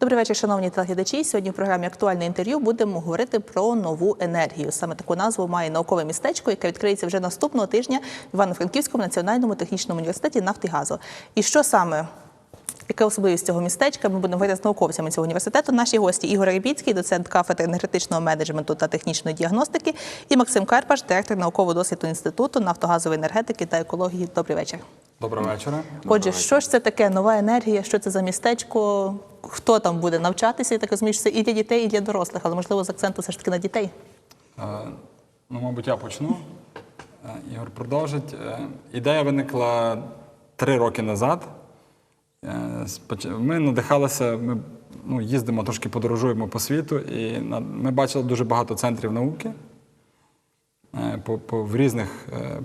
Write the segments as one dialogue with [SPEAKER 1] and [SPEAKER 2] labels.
[SPEAKER 1] Добрий вечір, шановні телеглядачі. Сьогодні в програмі Актуальне інтерв'ю будемо говорити про нову енергію. Саме таку назву має наукове містечко, яке відкриється вже наступного тижня в Івано-Франківському національному технічному університеті нафти і газу. І що саме? Яка особливість цього містечка? Ми будемо говорити з науковцями цього університету. Наші гості Ігор Рибіцький, доцент кафедри енергетичного менеджменту та технічної діагностики, і Максим Карпаш, директор наукового досліду інституту нафтогазової енергетики та екології. Добрий вечір.
[SPEAKER 2] Доброго вечора.
[SPEAKER 1] Отже, що ж це таке нова енергія? Що це за містечко? Хто там буде навчатися? Я так розумію, що це і для дітей, і для дорослих, але можливо з акценту все ж таки на дітей.
[SPEAKER 2] Е, Ну, мабуть, я почну. Е, Ігор продовжить. Е, Ідея виникла три роки назад. Е, Ми надихалися, ми ну, їздимо трошки подорожуємо по світу, і на- ми бачили дуже багато центрів науки е, по, по, в різних е,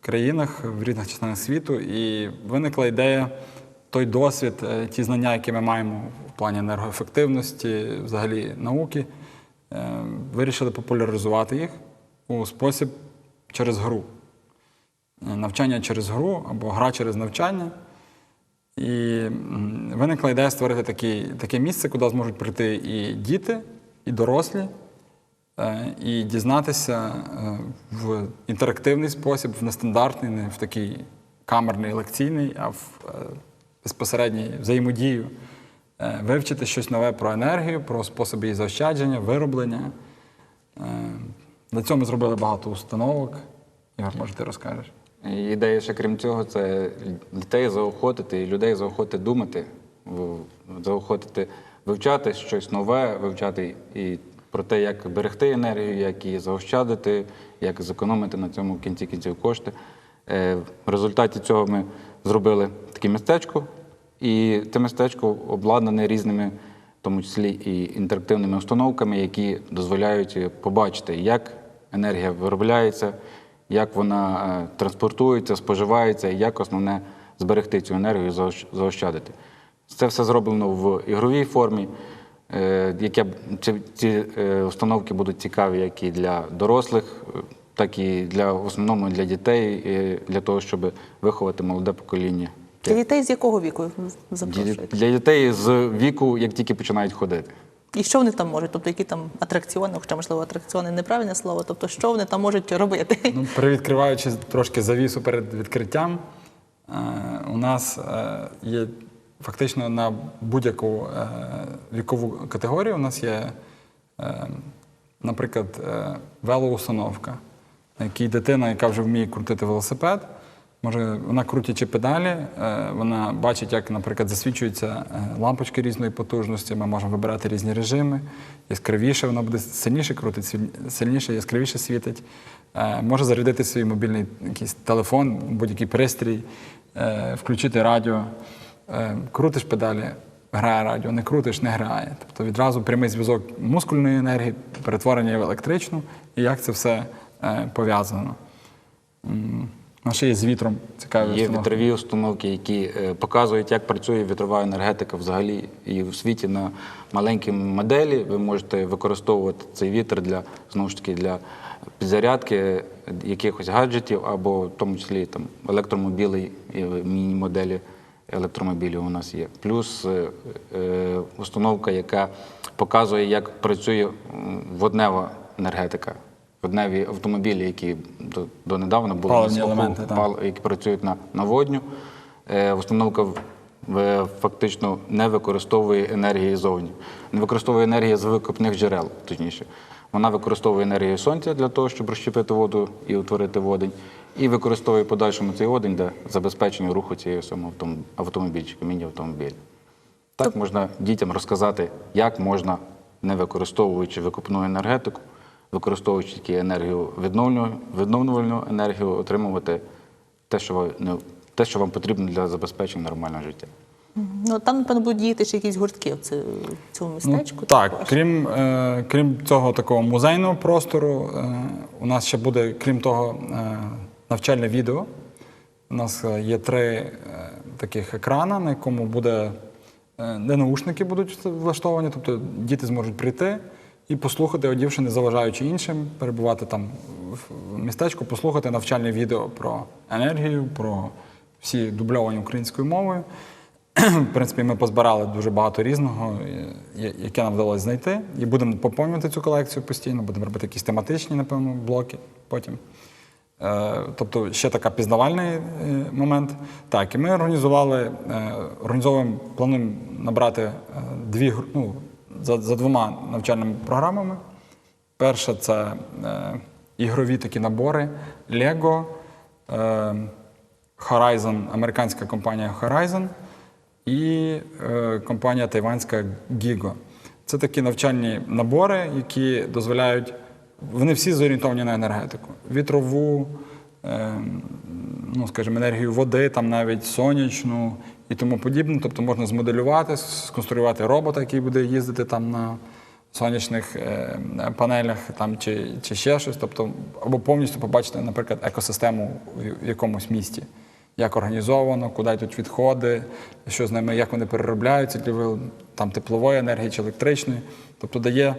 [SPEAKER 2] країнах, в різних частинах світу. І виникла ідея, той досвід, е, ті знання, які ми маємо в плані енергоефективності, взагалі науки, е, вирішили популяризувати їх у спосіб через гру. Е, Навчання через гру або гра через навчання. І виникла ідея створити такі, таке місце, куди зможуть прийти і діти, і дорослі, і дізнатися е, в інтерактивний спосіб, в нестандартний, не в такий камерний, лекційний, а в е, безпосередній взаємодію, е, вивчити щось нове про енергію, про способи її заощадження, вироблення. Е, цього ми зробили багато установок. Ігор, може, ти розкажеш?
[SPEAKER 3] Ідея ще крім цього, це дітей заохотити і людей заохотити думати, заохотити вивчати щось нове, вивчати і про те, як берегти енергію, як її заощадити, як зекономити на цьому в кінці кінців кошти. Е, В результаті цього ми зробили таке містечко, і це містечко обладнане різними, в тому числі і інтерактивними установками, які дозволяють побачити, як енергія виробляється, як вона е, транспортується, споживається, і як основне зберегти цю енергію заощадити. Це все зроблено в ігровій формі. Е, Яке б- ці, ці е, установки будуть цікаві як і для дорослих, е, так і для в основному для дітей, і для того, щоб виховати молоде покоління.
[SPEAKER 1] Для дітей з якого віку
[SPEAKER 3] Для,
[SPEAKER 1] запрошуєте?
[SPEAKER 3] для дітей з віку, як тільки починають ходити.
[SPEAKER 1] І що вони там можуть? Тобто, які там атракціони, хоча можливо атракціони неправильне слово. Тобто, що вони там можуть робити?
[SPEAKER 2] Ну, привідкриваючи трошки завісу перед відкриттям, у нас є фактично на будь-яку е, вікову категорію. У нас є, е, наприклад, е, велоустановка, на якій дитина, яка вже вміє крутити велосипед, може, вона крутячи педалі, вона бачить, як, наприклад, засвічуються лампочки різної потужності. Ми можемо вибирати різні режими. Яскравіше, вона буде сильніше крутить, сильніше, яскравіше світить. Може зарядити свій мобільний якийсь телефон, будь-який пристрій, включити радіо. Е, Крутиш педалі, грає радіо, не крутиш, не грає. Тобто відразу прямий зв'язок мускульної енергії, перетворення в електричну, і як це все е, пов'язано. А ще є з вітром цікаві
[SPEAKER 3] Є
[SPEAKER 2] установки.
[SPEAKER 3] вітрові установки, які е, показують, як працює вітрова енергетика взагалі і в світі на маленькій моделі. Ви можете використовувати цей вітер для знову ж таки для підзарядки якихось гаджетів, або в тому числі там електромобілі і міні-моделі електромобілів у нас є. Плюс е, е, установка, яка показує, як працює воднева енергетика. Водневі автомобілі, які до, донедавна були
[SPEAKER 2] Паливні
[SPEAKER 3] на
[SPEAKER 2] елементи,
[SPEAKER 3] пал- які працюють на, на водню. Е, установка фактично не використовує енергії зовні. Не використовує енергії з викопних джерел, точніше. Вона використовує енергію сонця для того, щоб розщепити воду і утворити водень, і використовує в подальшому цей водень для забезпечення руху цієї автомобільчика, міні-автомобіля. Так можна дітям розказати, як можна, не використовуючи викопну енергетику, використовуючи тільки енергію відновлювальну, енергію, отримувати те, що ви не те, що вам потрібно для забезпечення нормального життя.
[SPEAKER 1] Ну там, напевно, будуть діяти ще якісь гуртки в в цьому містечку.
[SPEAKER 2] Ну, так,
[SPEAKER 1] також.
[SPEAKER 2] крім, е, крім цього такого музейного простору, е, у нас ще буде, крім того, е, навчальне відео. У нас е, є три е, таких екрана, на якому буде, е, де наушники будуть влаштовані, тобто діти зможуть прийти і послухати, одівши, не заважаючи іншим, перебувати там в містечку, послухати навчальне відео про енергію, про всі дубльовані українською мовою. в принципі, ми позбирали дуже багато різного, яке нам вдалося знайти. І будемо поповнювати цю колекцію постійно, будемо робити якісь тематичні, напевно, блоки потім. Е, Тобто ще така пізнавальний е, момент. Так, і ми організували, е, організовуємо, плануємо набрати дві ну, за, за двома навчальними програмами. Перша це ігрові такі набори Lego, Horizon, американська компанія Horizon і компанія тайванська Gigo. Це такі навчальні набори, які дозволяють. Вони всі зорієнтовані на енергетику. Вітрову, е, ну, скажімо, енергію води, там навіть сонячну і тому подібне. Тобто можна змоделювати, сконструювати робота, який буде їздити там на сонячних е, панелях там, чи, чи ще щось. Тобто, або повністю побачити, наприклад, екосистему в якомусь місті. Як організовано, куди йдуть відходи, що з ними, як вони переробляються, для там теплової енергії чи електричної. Тобто дає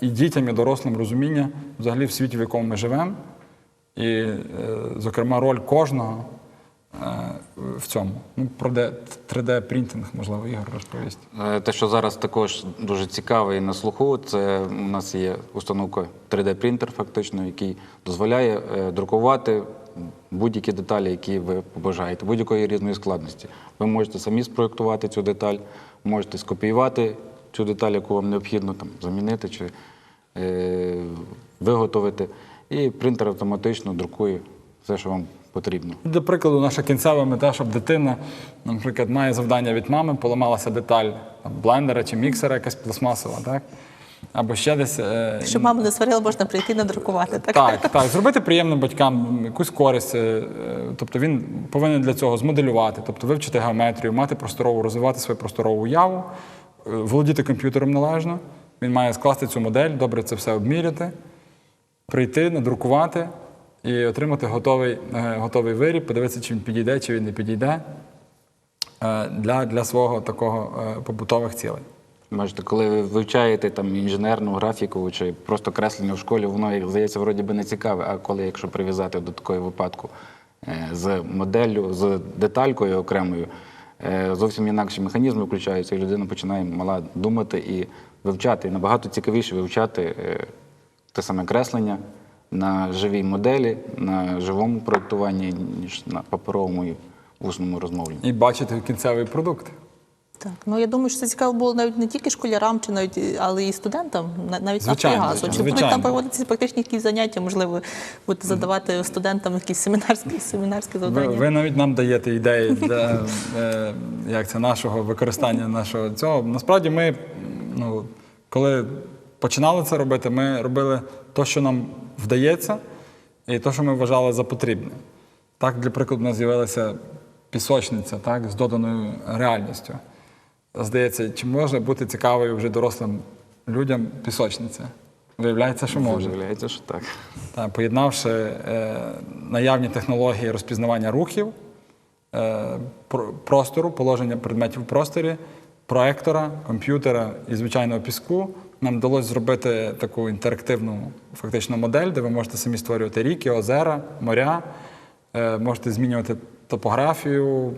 [SPEAKER 2] і дітям, і дорослим розуміння взагалі в світі, в якому ми живемо, і, е, зокрема, роль кожного е, в цьому. Ну, про 3D-принтинг, можливо, Ігор розповість.
[SPEAKER 3] Е, Те, що зараз також дуже цікаве і на слуху, це у нас є установка 3D-принтер, фактично, який дозволяє друкувати будь-які деталі, які ви побажаєте, будь-якої різної складності. Ви можете самі спроєктувати цю деталь, можете скопіювати цю деталь, яку вам необхідно там, замінити чи е, виготовити. І принтер автоматично друкує все, що вам потрібно.
[SPEAKER 2] Для прикладу, наша кінцева мета, щоб дитина, наприклад, має завдання від мами, поламалася деталь там, блендера чи міксера, якась пластмасова, так? Або ще десь. е,
[SPEAKER 1] Щоб мама не сварила, можна прийти надрукувати. Так?
[SPEAKER 2] Так, так, зробити приємним батькам якусь користь. е, Тобто він повинен для цього змоделювати, тобто вивчити геометрію, мати просторову, розвивати свою просторову уяву, володіти комп'ютером належно. Він має скласти цю модель, добре це все обміряти, прийти, надрукувати і отримати готовий, е, готовий виріб, подивитися, чи він підійде, чи він не підійде е, для, для свого такого е, побутових цілей.
[SPEAKER 3] Бачите, коли ви вивчаєте там інженерну графіку чи просто креслення в школі, воно здається, вроді би не цікаве. А коли, якщо прив'язати до такої випадку з моделлю, з деталькою окремою, зовсім інакші механізми включаються, і людина починає мала думати і вивчати. І набагато цікавіше вивчати е, те саме креслення на живій моделі, на живому проєктуванні, ніж на паперовому і усному розмовленні.
[SPEAKER 2] І бачити кінцевий продукт.
[SPEAKER 1] Так, ну я думаю, що це цікаво було навіть не тільки школярам, чи навіть але і студентам, навіть
[SPEAKER 2] Звичайно.
[SPEAKER 1] Чи будуть там проводитися практичні якісь заняття, можливо, будете задавати студентам якісь семінарські семінарські
[SPEAKER 2] Ви,
[SPEAKER 1] завдання.
[SPEAKER 2] ви навіть нам даєте ідеї для е, як це, нашого використання нашого цього. Насправді, ми, ну, коли починали це робити, ми робили те, що нам вдається, і те, що ми вважали за потрібне. Так, для прикладу, у нас з'явилася пісочниця так, з доданою реальністю. Здається, чи може бути цікавою вже дорослим людям пісочниця? Виявляється, що може.
[SPEAKER 3] Виявляється, що так.
[SPEAKER 2] Та, поєднавши е, наявні технології розпізнавання рухів, е, простору, положення предметів в просторі, проектора, комп'ютера і звичайного піску, нам вдалося зробити таку інтерактивну фактично модель, де ви можете самі створювати ріки, озера, моря, е, можете змінювати топографію,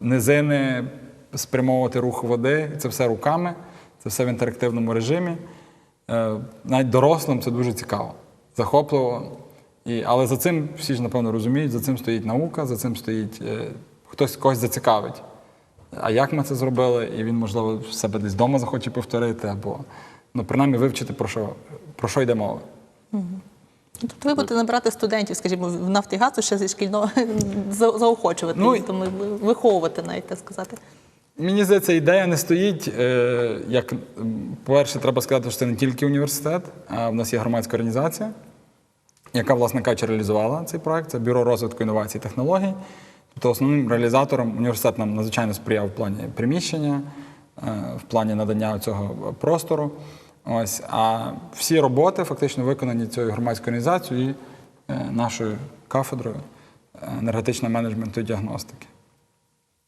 [SPEAKER 2] низини, спрямовувати рух води. Це все руками, це все в інтерактивному режимі. Е, Навіть дорослим це дуже цікаво, захопливо. І, але за цим всі ж, напевно, розуміють, за цим стоїть наука, за цим стоїть е, хтось когось зацікавить. А як ми це зробили, і він, можливо, в себе десь вдома захоче повторити, або ну, принаймні вивчити, про що, про що йде мова.
[SPEAKER 1] Тобто ви будете набирати студентів, скажімо, в Нафтогазу ще зі шкільного заохочувати,
[SPEAKER 2] Ну,
[SPEAKER 1] тому виховувати, навіть так сказати.
[SPEAKER 2] Мені здається, ідея не стоїть. е, Як, по-перше, треба сказати, що це не тільки університет, а в нас є громадська організація, яка, власне кажучи, реалізувала цей проект. Це Бюро розвитку інновацій і технологій. Тобто основним реалізатором університет нам надзвичайно сприяв в плані приміщення, е, в плані надання цього простору. Ось, а всі роботи фактично виконані цією громадською організацією і е, нашою кафедрою енергетичного менеджменту і діагностики.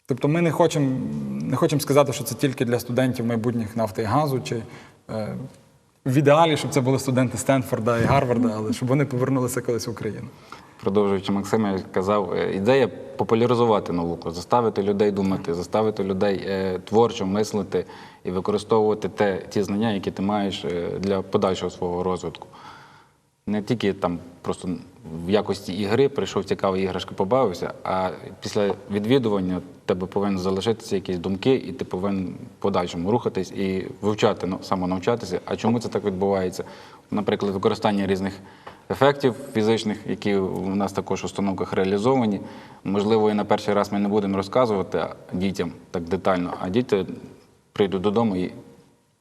[SPEAKER 2] Тобто ми не хочемо не хочемо сказати, що це тільки для студентів майбутніх нафти і газу, чи е, в ідеалі, щоб це були студенти Стенфорда і Гарварда, але щоб вони повернулися колись в Україну.
[SPEAKER 3] продовжуючи Максима, я казав, е, ідея популяризувати науку, заставити людей думати, заставити людей е, творчо мислити і використовувати те, ті знання, які ти маєш е, для подальшого свого розвитку. Не тільки там просто в якості ігри прийшов цікавий іграшки, побавився, а після відвідування в тебе повинні залишитися якісь думки, і ти повинен подальшому рухатись і вивчати ну, самонавчатися. А чому це так відбувається? Наприклад, використання різних ефектів фізичних, які у нас також в установках реалізовані. Можливо, і на перший раз ми не будемо розказувати дітям так детально, а діти прийдуть додому і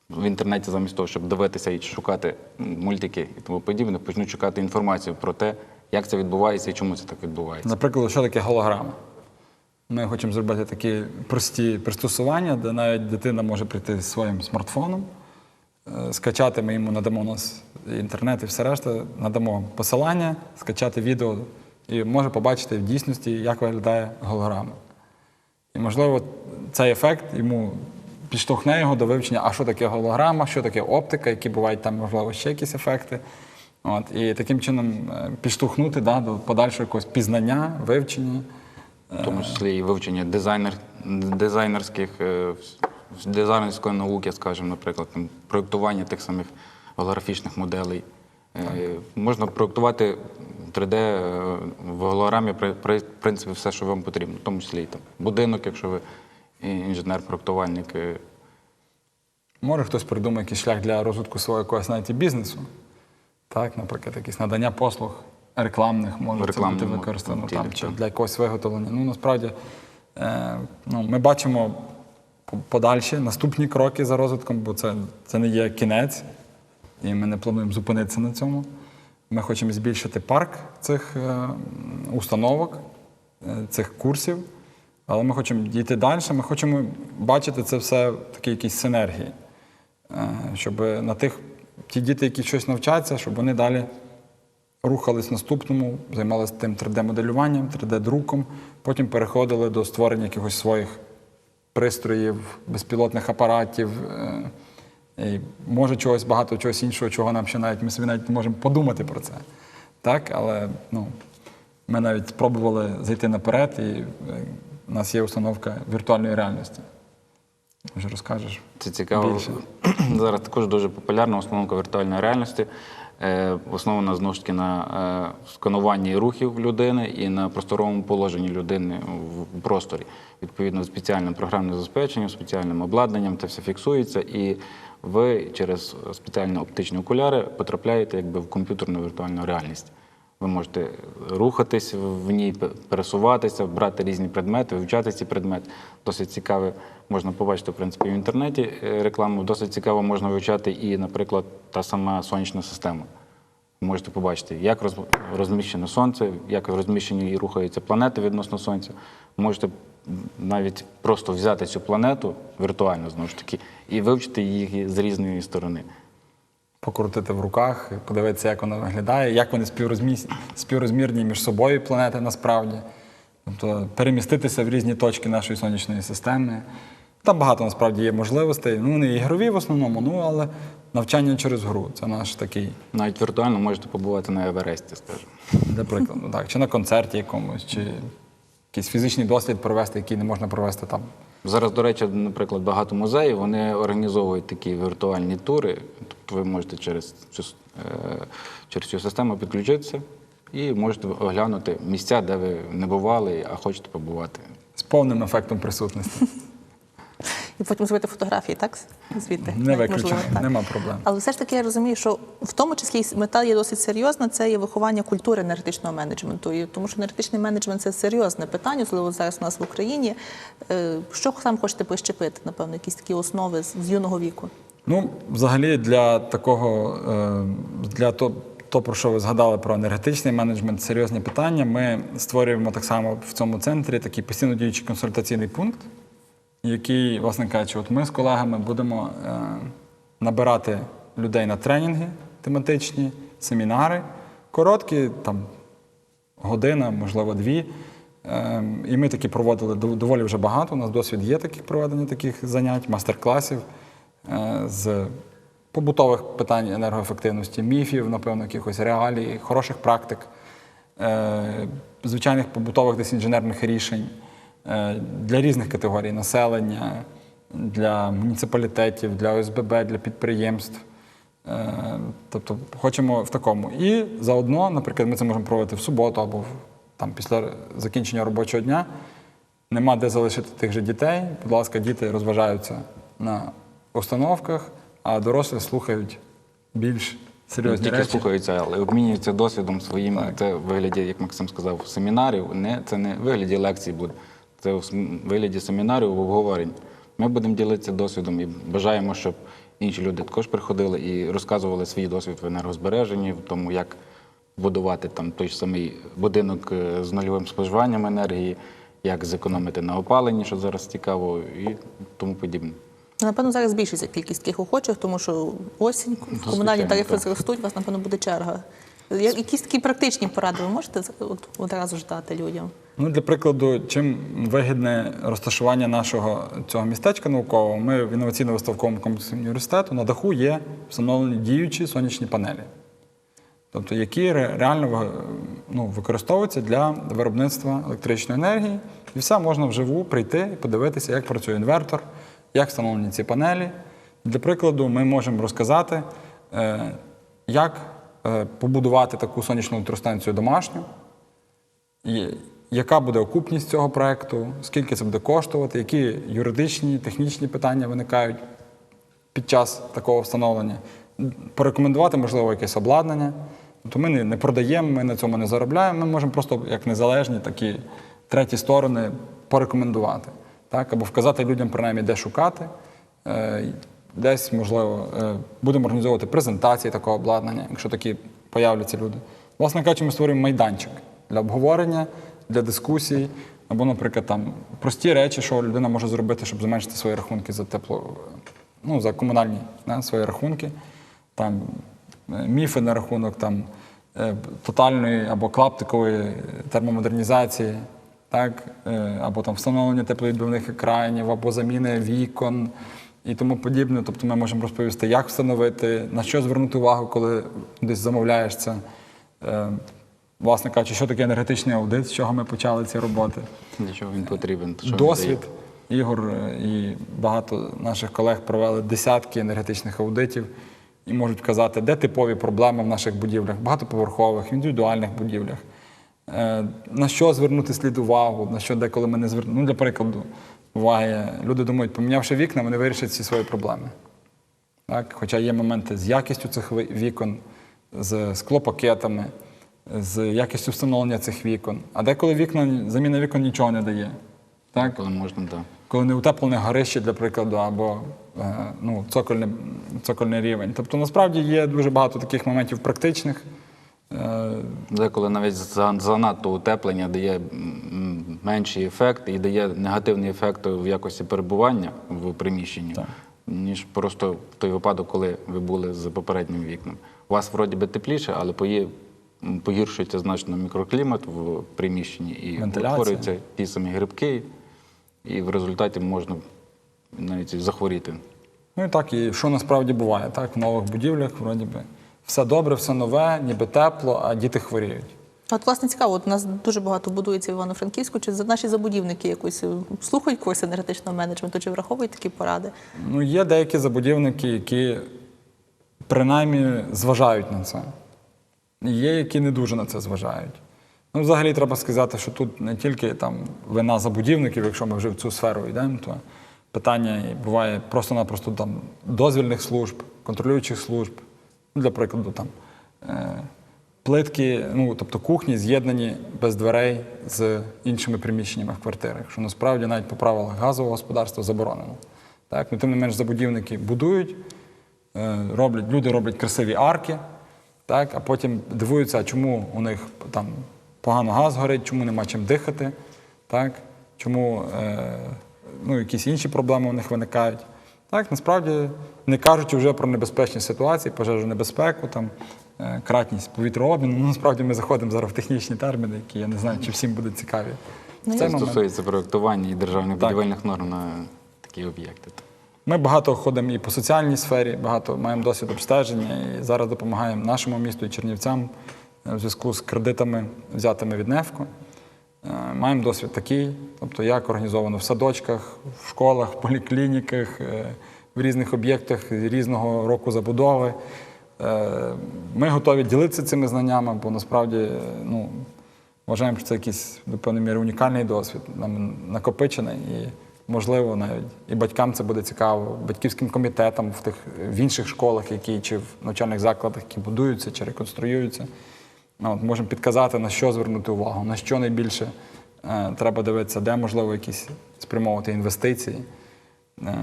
[SPEAKER 3] в інтернеті замість того, щоб дивитися і шукати мультики і тому подібне, почнуть шукати інформацію про те, як це відбувається і чому це так відбувається.
[SPEAKER 2] Наприклад, що таке голограма? Ми хочемо зробити такі прості пристосування, де навіть дитина може прийти зі своїм смартфоном, е, скачати, ми йому надамо у нас інтернет і все решта, надамо посилання, скачати відео і може побачити в дійсності, як виглядає голограма. І, можливо, цей ефект йому підштовхне його до вивчення, а що таке голограма, що таке оптика, які бувають там, можливо, ще якісь ефекти. От, і таким чином е, підштовхнути да, до подальшого якогось пізнання, вивчення.
[SPEAKER 3] В тому числі і вивчення дизайнер, дизайнерських, е, дизайнерської науки, скажімо, наприклад, там, проєктування тих самих голографічних моделей. Е, Можна проєктувати 3D е, в голограмі, при- в принципі, все, що вам потрібно, в тому числі і там, будинок, якщо ви інженер-проєктувальник. е,
[SPEAKER 2] Може хтось придумає якийсь шлях для розвитку свого якогось навіть і бізнесу. Так, наприклад, якісь надання послуг рекламних може це бути використано там, чи для якогось виготовлення. Ну, насправді, е, ну, ми бачимо по- подальші наступні кроки за розвитком, бо це, це не є кінець, і ми не плануємо зупинитися на цьому. Ми хочемо збільшити парк цих е, установок, е, цих курсів, але ми хочемо дійти далі. Ми хочемо бачити це все в такій якійсь синергії, Е, щоб на тих ті діти, які щось навчаться, щоб вони далі рухались наступному, займалися тим 3D-моделюванням, 3D-друком, потім переходили до створення якихось своїх пристроїв, безпілотних апаратів. е, І може чогось багато чогось іншого, чого нам ще навіть ми собі навіть не можемо подумати про це. Так, але ну, ми навіть спробували зайти наперед, і е, у нас є установка віртуальної реальності. Може, розкажеш?
[SPEAKER 3] Це цікаво.
[SPEAKER 2] Більше.
[SPEAKER 3] Зараз також дуже популярна установка віртуальної реальності. Е, Основана знову ж таки на е, скануванні рухів людини і на просторовому положенні людини в просторі. Відповідно, спеціальним програмним забезпеченням, спеціальним обладнанням це все фіксується, і ви через спеціальні оптичні окуляри потрапляєте якби в комп'ютерну віртуальну реальність. Ви можете рухатись в ній, пересуватися, брати різні предмети, вивчати ці предмети. Досить цікаве можна побачити в принципі в інтернеті е, рекламу. Досить цікаво можна вивчати і, наприклад, та сама сонячна система. Можете побачити, як розміщене сонце, як розміщені і рухаються планети відносно сонця. Можете навіть просто взяти цю планету віртуально знову ж таки і вивчити її з різної сторони.
[SPEAKER 2] Покрутити в руках, подивитися, як вона виглядає, як вони співрозмірні між собою планети насправді. Тобто переміститися в різні точки нашої сонячної системи. Там багато насправді є можливостей. Ну, вони ігрові в основному, ну але навчання через гру це наш такий,
[SPEAKER 3] Навіть віртуально можете побувати на Евересті, скажімо.
[SPEAKER 2] для прикладу, так, чи на концерті якомусь, чи якийсь фізичний дослід провести, який не можна провести там.
[SPEAKER 3] Зараз, до речі, наприклад, багато музеїв вони організовують такі віртуальні тури. Тобто ви можете через цю, е, через цю систему підключитися і можете оглянути місця, де ви не бували, а хочете побувати.
[SPEAKER 2] З повним ефектом присутності.
[SPEAKER 1] І потім зробити фотографії, так? Звідти.
[SPEAKER 2] Не виключено, нема проблем.
[SPEAKER 1] Але все ж таки я розумію, що в тому числі мета є досить серйозна, це є виховання культури енергетичного менеджменту. І тому що енергетичний менеджмент це серйозне питання, особливо зараз у нас в Україні. Е, Що сам хочете прищепити, напевно, якісь такі основи з, з юного віку?
[SPEAKER 2] Ну, взагалі, для такого, е, для то, то, про що ви згадали про енергетичний менеджмент, серйозні питання. Ми створюємо так само в цьому центрі такий постійно діючий консультаційний пункт, який, власне кажучи, от ми з колегами будемо е, набирати людей на тренінги тематичні, семінари, короткі, там година, можливо, дві. Ем, І ми такі проводили доволі вже багато. У нас досвід є таких проведення таких занять, мастер-класів е, з побутових питань енергоефективності, міфів, напевно, якихось реалій, хороших практик. е, звичайних побутових десь інженерних рішень е, для різних категорій населення, для муніципалітетів, для ОСББ, для підприємств. Е, Тобто хочемо в такому. І заодно, наприклад, ми це можемо проводити в суботу або там, після закінчення робочого дня. Нема де залишити тих же дітей. Будь ласка, діти розважаються на установках, а дорослі слухають більш серйозні
[SPEAKER 3] тільки
[SPEAKER 2] речі.
[SPEAKER 3] слухаються, але обмінюються досвідом своїм. Це в вигляді, як Максим сказав, семінарів. Не, це не в вигляді лекцій буде, це в вигляді семінарів, в обговорень. Ми будемо ділитися досвідом і бажаємо, щоб інші люди також приходили і розказували свій досвід в енергозбереженні, в тому, як будувати там той ж самий будинок е, з нульовим споживанням енергії, як зекономити на опаленні, що зараз цікаво, і тому подібне.
[SPEAKER 1] Напевно, зараз збільшиться кількість таких охочих, тому що осінь, комунальні
[SPEAKER 3] Ну,
[SPEAKER 1] тарифи зростуть, у вас, напевно, буде черга. Якісь такі практичні поради ви можете одразу ж дати людям?
[SPEAKER 2] Ну, для прикладу, чим вигідне розташування нашого цього містечка наукового, ми в інноваційно-виставковому комплексі університету на даху є встановлені діючі сонячні панелі, тобто які реально ну, використовуються для виробництва електричної енергії. І все можна вживу прийти і подивитися, як працює інвертор, як встановлені ці панелі. Для прикладу, ми можемо розказати, е, як е, побудувати таку сонячну електростанцію домашню. Яка буде окупність цього проекту, скільки це буде коштувати, які юридичні, технічні питання виникають під час такого встановлення, порекомендувати, можливо, якесь обладнання. Тобто ми не, не продаємо, ми на цьому не заробляємо, ми можемо просто як незалежні такі треті сторони порекомендувати. Так? Або вказати людям, принаймні, де шукати. Е, Десь, можливо, е, будемо організовувати презентації такого обладнання, якщо такі появляться люди. Власне кажучи, ми створюємо майданчик для обговорення, для дискусій, або, наприклад, там прості речі, що людина може зробити, щоб зменшити свої рахунки за тепло, ну, за комунальні да, свої рахунки. Там е, міфи на рахунок там, е, тотальної або клаптикової термомодернізації, так? е, або там встановлення тепловідбивних екранів, або заміни вікон і тому подібне. Тобто ми можемо розповісти, як встановити, на що звернути увагу, коли десь замовляєш це. Власне кажучи, що таке енергетичний аудит, з чого ми почали ці роботи.
[SPEAKER 3] Для чого він потрібен? що
[SPEAKER 2] Досвід. Ігор е, і багато наших колег провели десятки енергетичних аудитів і можуть казати, де типові проблеми в наших будівлях, багатоповерхових, індивідуальних будівлях. Е, На що звернути слід увагу, на що деколи ми не звернемо. Ну, для прикладу, уваги, люди думають, помінявши вікна, вони вирішать всі свої проблеми. Так? Хоча є моменти з якістю цих вікон, з склопакетами, з якістю встановлення цих вікон. А деколи вікна, заміна вікон нічого не дає. Так?
[SPEAKER 3] Коли можна, так.
[SPEAKER 2] Коли не утеплене горище, для прикладу, або е, ну, цокольний, цокольний рівень. Тобто, насправді є дуже багато таких моментів практичних. Е,
[SPEAKER 3] Деколи навіть занадто утеплення дає менший ефект і дає негативний ефект в якості перебування в приміщенні,
[SPEAKER 2] Так.
[SPEAKER 3] ніж просто в той випадок, коли ви були з попереднім вікном. У вас вроді би тепліше, але м, погіршується значно мікроклімат в приміщенні і
[SPEAKER 2] Вентиляція.
[SPEAKER 3] утворюються ті самі грибки, і в результаті можна навіть захворіти.
[SPEAKER 2] Ну і так, і що насправді буває, так? В нових будівлях, вроді би, все добре, все нове, ніби тепло, а діти хворіють.
[SPEAKER 1] От, власне, цікаво, от у нас дуже багато будується в Івано-Франківську. Чи за наші забудівники якось е, слухають курси енергетичного менеджменту, чи враховують такі поради?
[SPEAKER 2] Ну, є деякі забудівники, які принаймні зважають на це. Є, які не дуже на це зважають. Ну, взагалі, треба сказати, що тут не тільки там вина забудівників, якщо ми вже в цю сферу йдемо, то питання буває просто-напросто там дозвільних служб, контролюючих служб. Ну, для прикладу, там е, плитки, ну тобто кухні з'єднані без дверей з іншими приміщеннями в квартирах, що насправді навіть по правилах газового господарства заборонено. Так, ну, тим не менш, забудівники будують, е, роблять, люди роблять красиві арки, так, а потім дивуються, чому у них там погано газ горить, чому нема чим дихати, так, чому е, ну, якісь інші проблеми у них виникають. Так, насправді, не кажучи вже про небезпечні ситуації, пожежу небезпеку, там, е, кратність повітрообміну. Ну, насправді ми заходимо зараз в технічні терміни, які я не знаю, чи всім будуть цікаві.
[SPEAKER 3] Це стосується проєктування і державних будівельних норм на такі об'єкти.
[SPEAKER 2] Ми багато ходимо і по соціальній сфері, багато маємо досвід обстеження, і зараз допомагаємо нашому місту і чернівцям е, в зв'язку з кредитами, взятими від НЕФКО. Е, Маємо досвід такий, тобто як організовано в садочках, в школах, в поліклініках, е, в різних об'єктах різного року забудови. Ми готові ділитися цими знаннями, бо насправді ну, вважаємо, що це якийсь до певної міри унікальний досвід, нам накопичений і, можливо, навіть і батькам це буде цікаво, батьківським комітетам в тих в інших школах, які чи в навчальних закладах, які будуються чи реконструюються. Ну, От, можемо підказати, на що звернути увагу, на що найбільше е, треба дивитися, де можливо якісь спрямовувати інвестиції, е,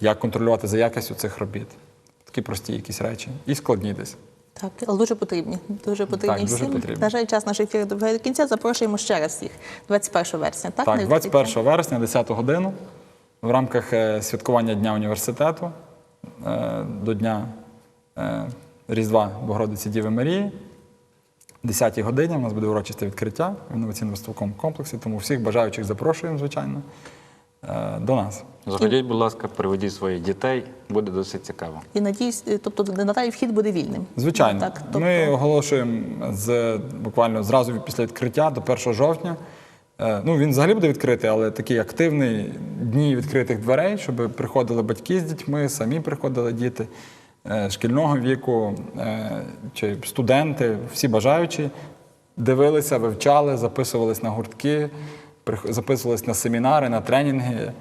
[SPEAKER 2] як контролювати за якістю цих робіт. Такі прості якісь речі. І складні десь.
[SPEAKER 1] Так, але дуже потрібні. Дуже потрібні
[SPEAKER 2] Так, дуже
[SPEAKER 1] всім.
[SPEAKER 2] потрібні.
[SPEAKER 1] На жаль, час ефіру добігає до кінця. Запрошуємо ще раз всіх. 21 вересня. Так,
[SPEAKER 2] Так, 21 вересня, 10 годину, в рамках е, святкування Дня університету е, до Дня е, Різдва Богородиці Діви Марії. 10-й годині у нас буде урочисте відкриття в інноваційно-виставковому комплексі, тому всіх бажаючих запрошуємо, звичайно, до нас.
[SPEAKER 3] Заходіть, будь ласка, приведіть своїх дітей, буде досить цікаво.
[SPEAKER 1] І надіюсь, е, тобто надалі вхід буде вільним.
[SPEAKER 2] Звичайно,
[SPEAKER 1] Так, тобто,
[SPEAKER 2] ми оголошуємо з буквально зразу після відкриття до 1 жовтня. Е, Ну, він взагалі буде відкритий, але такий активний дні відкритих дверей, щоб приходили батьки з дітьми, самі приходили діти е, шкільного віку е, чи студенти, всі бажаючі, дивилися, вивчали, записувались на гуртки, записувались на семінари, на тренінги.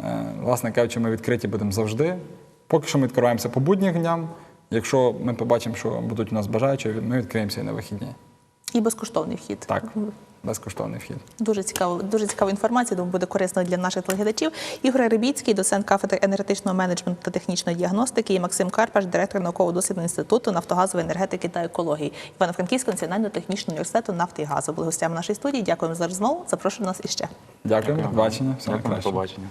[SPEAKER 2] Е, Власне кажучи, ми відкриті будемо завжди. Поки що ми відкриваємося по будніх дням. Якщо ми побачимо, що будуть у нас бажаючі, ми відкриємося і на вихідні.
[SPEAKER 1] і безкоштовний вхід.
[SPEAKER 2] Так, безкоштовний вхід.
[SPEAKER 1] Дуже цікаво, дуже цікава інформація, Думаю, буде корисно для наших телеглядачів. Ігор Рибіцький, доцент кафедри енергетичного менеджменту та технічної діагностики, і Максим Карпаш, директор науково-дослідного інституту нафтогазової енергетики та екології Івано-Франківського національного технічного університету нафти і газу. Були гостями нашої студії. Дякуємо за розмову. Запрошуємо нас іще.
[SPEAKER 2] Дякуємо, Дякую. бачення. Всього
[SPEAKER 3] Дякую, побачення.